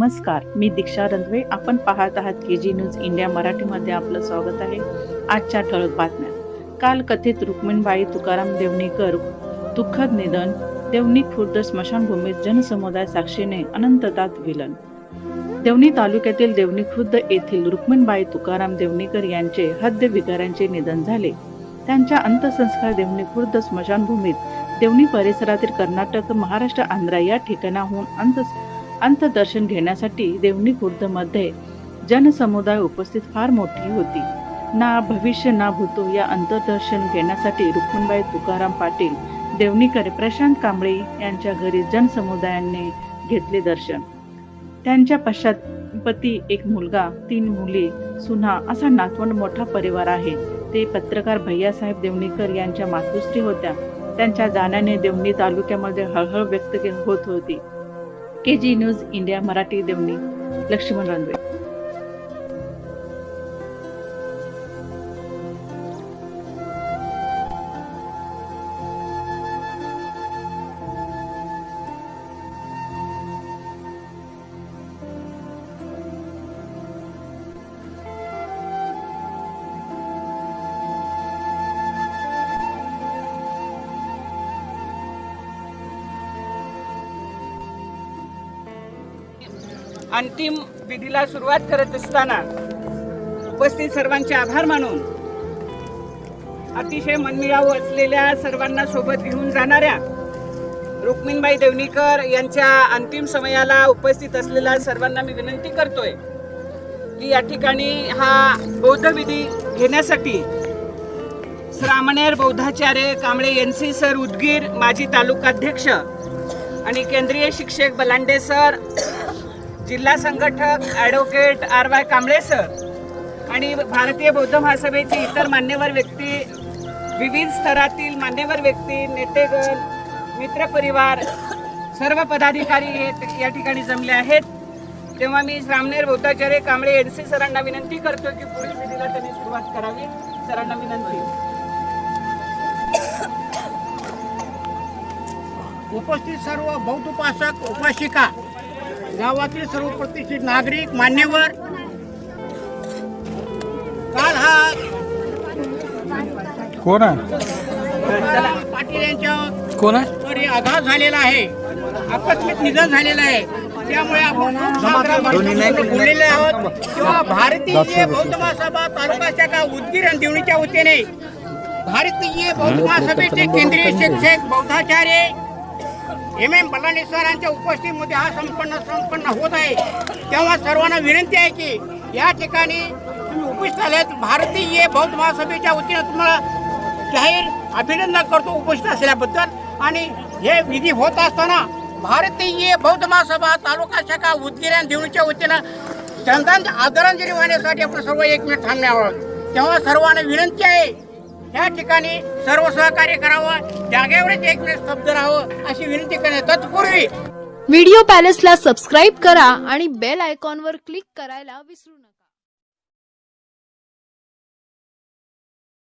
नमस्कार मी दीक्षा रंधवे. आपण पाहत आहात के जी न्यूज इंडिया मराठीमध्ये आपलं स्वागत आहे आजच्या ठळक बातम्या. काल कथित रुक्मिणबाई तुकाराम देवणीकर दुःखद निधन देवणी खुर्द स्मशानभूमीत जनसमुदाय साक्षीने अनंततात विलन. देवणी तालुक्यातील देवणी खुर्द येथील रुक्मिणबाई तुकाराम देवणीकर यांचे हद्द विकारांचे निधन झाले. त्यांच्या अंत्यसंस्कार देवणी खुर्द स्मशानभूमीत देवणी परिसरातील कर्नाटक महाराष्ट्र आंध्रा या ठिकाणाहून अंत अंतदर्शन घेण्यासाठी देवणी खुर्दमध्ये जनसमुदाय उपस्थित फार मोठी होती. ना भविष्य ना भूतो या अंतदर्शन घेण्यासाठी रुक्मिणबाई तुकाराम पाटील देवणीकर प्रशांत कांबळे यांच्या घरी जनसमुदायाने घेतले दर्शन. त्यांच्या पश्चात पती एक मुलगा तीन मुली सुना असा नातवंड मोठा परिवार आहे. ते पत्रकार भैयासाहेब देवणीकर यांच्या मातुश्री होत्या. त्यांच्या जाण्याने देवणी तालुक्यामध्ये हळहळ व्यक्त होत होती. K G news India Marathi Deoni Laxman Ranve अंतिम विधीला सुरुवात करत असताना उपस्थित सर्वांचे आभार मानून अतिशय मनमिळावू असलेल्या सर्वांना सोबत घेऊन जाणाऱ्या रुक्मिणबाई देवणीकर यांच्या अंतिम समयाला उपस्थित असलेल्या सर्वांना मी विनंती करतोय की या ठिकाणी हा बौद्ध विधी घेण्यासाठी श्रामणेर बौद्धाचार्य Kamble N C sir Udgir माजी तालुकाध्यक्ष आणि केंद्रीय शिक्षक बलांडे सर जिल्हा संघटक advocate R Y Kamble sir आणि भारतीय बौद्ध महासभेचे इतर मान्यवर व्यक्ती विविध स्तरातील मान्यवर व्यक्ती नेतेगण मित्रपरिवार सर्व पदाधिकारी हे या ठिकाणी जमले आहेत. तेव्हा मी रामनेर बौद्धाचार्य कांबळे एन सी सरांना विनंती करतो की पुढील विधीला त्यांनी सुरुवात करावी. सरांना विनंती. उपस्थित सर्व बौद्ध उपासक उपासिका गावातील सर्व प्रतिष्ठित नागरिक मान्यवर काल हा कोण आहे? पाटील यांच्या कोण आहे? आघात झालेला आहे आकस्मिक निधन झालेलं आहे. त्यामुळे आपण बोललेले आहोत. किंवा भारतीय बौद्ध महासभा तालुका शाखा उदगीर आणि देवणीच्या वतीने भारतीय बौद्ध महासभेचे केंद्रीय शिक्षक बौद्धाचार्य एम एम बलानी सरांच्या उपस्थितीमध्ये हा संपन्न संपन्न होत आहे. तेव्हा सर्वांना विनंती आहे की या ठिकाणी तुम्ही उपस्थित आल्यात भारतीय बौद्ध महासभेच्या वतीनं तुम्हाला जाहीर अभिनंदन करतो उपस्थित असल्याबद्दल. आणि हे विधी होत असताना भारतीय बौद्ध महासभा तालुका शाखा उदगीर आणि देवणीच्या वतीनं श्रद्धांजली आदरांजली वाहण्यासाठी आपण सर्व एक मिनिट थांबण्यावर आहोत. तेव्हा सर्वांना विनंती आहे या ठिकाणी सर्व सहकार्य करावं जागेवरच एक वेळ स्तब्ध राहावं अशी विनंती करणे तत्पूर्वी. व्हिडिओ पॅलेसला सबस्क्राईब करा आणि बेल आयकॉनवर क्लिक करायला विसरू नका.